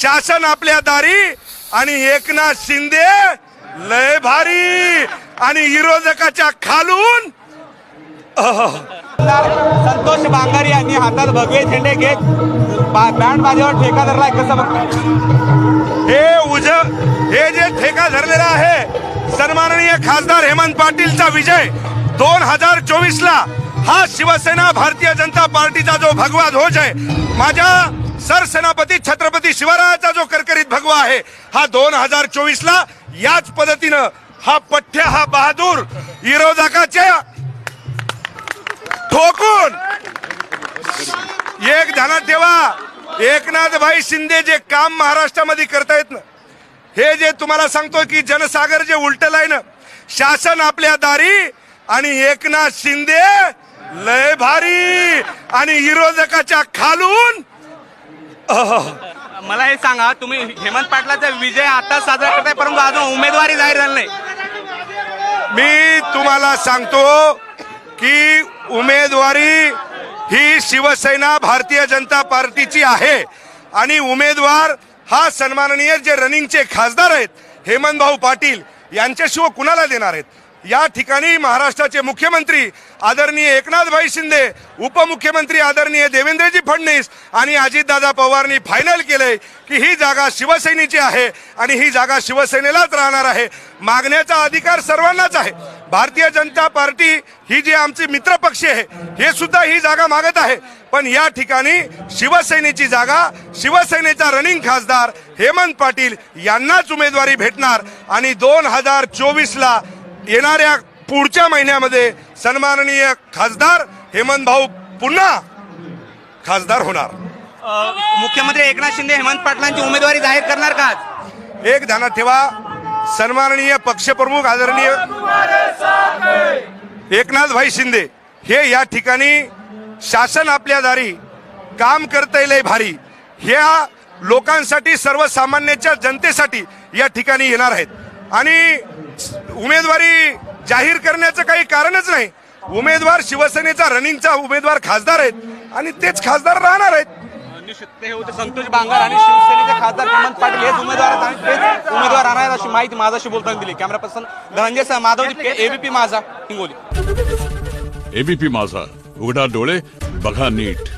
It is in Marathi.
शासन आपल्या दारी आणि एकनाथ शिंदे लय भारी. आणि विरोधकाच्या खालून संतोष बांगर यांनी हातात भगवे झेंडे घेत बँड बाजेवर ठेका धरलाय कसं बघ हे उज हे जे ठेका धरलेला आहे सन्माननीय खासदार हेमंत पाटीलचा विजय दोन हजार चोवीस ला हा शिवसेना भारतीय जनता पार्टीचा जो भगवा ध्वज आहे माझ्या सरसेनापती छत्रपती शिवरायाचा जो करकरीत भगवा आहे हा दोन हजार चोवीस ला याच पद्धतीनं हा पठ्य हा बहादूर विरोधकाच्या ठोकून एक ध्यानात ठेवा. एकनाथ भाई शिंदे जे काम महाराष्ट्रामध्ये करतायत ना हे जे तुम्हाला सांगतो की जनसागर जे उलटलाय ना शासन आपल्या दारी आणि एकनाथ शिंदे लय भारी आणि विरोधकाच्या खालून मला हे सांगा तुम्ही हेमंत पाटलाचा विजय आता साजरा करताय परंतु अजून उमेदवारी जाहीर झाली नाही. मी तुम्हाला सांगतो की उमेदवारी ही शिवसेना भारतीय जनता पार्टीची आहे. आणि उमेदवार हा सन्माननीय जे रनिंगचे खासदार आहेत हेमंत भाऊ पाटील यांच्याशिवाय कुणाला देणार आहेत? या ठिकाणी महाराष्ट्राचे मुख्यमंत्री आदरणीय एकनाथभाई शिंदे उपमुख्यमंत्री आदरणीय देवेंद्रजी फडणवीस आणि अजितदादा पवारनी फायनल केलंय की ही जागा शिवसेनेची आहे आणि ही जागा शिवसेनेलाच राहणार आहे. मागण्याचा अधिकार सर्वांनाच आहे. भारतीय जनता पार्टी ही जी आमची मित्रपक्ष आहे हे सुद्धा ही जागा मागत आहे. पण या ठिकाणी शिवसेनेची जागा शिवसेनेचा रनिंग खासदार हेमंत पाटील यांनाच उमेदवारी भेटणार आणि दोन हजार चोवीसला येणाऱ्या पुढच्या महिन्यामध्ये सन्माननीय खासदार हेमंत भाऊ पुन्हा खासदार होणार. मुख्यमंत्री एकनाथ शिंदे हेमंत पाटलांची उमेदवारी जाहीर करणार का? एक ध्यानात ठेवा सन्माननीय पक्षप्रमुख आदरणीय एकनाथ भाई शिंदे हे या ठिकाणी शासन आपल्या दारी काम करता येईल भारी. ह्या लोकांसाठी सर्वसामान्याच्या जनतेसाठी या ठिकाणी येणार आहेत. आणि उमेदवारी जाहीर करण्याचं काही कारणच नाही. उमेदवार शिवसेनेचा रनिंगचा उमेदवार खासदार आहेत आणि तेच खासदार राहणार आहेत. निश्चित ते होते संतोष बांगर आणि शिवसेनेचे खासदार हेमंत पाटील. हेच उमेदवार आहेत आणि तेच उमेदवार राहणार आहेत अशी माहिती माझाशी बोलताना दिली. कॅमेरा पर्सन धनंजय सह माधव एबीपी माझा. हिंगोली. एबीपी माझा. उघडा डोळे बघा नीट.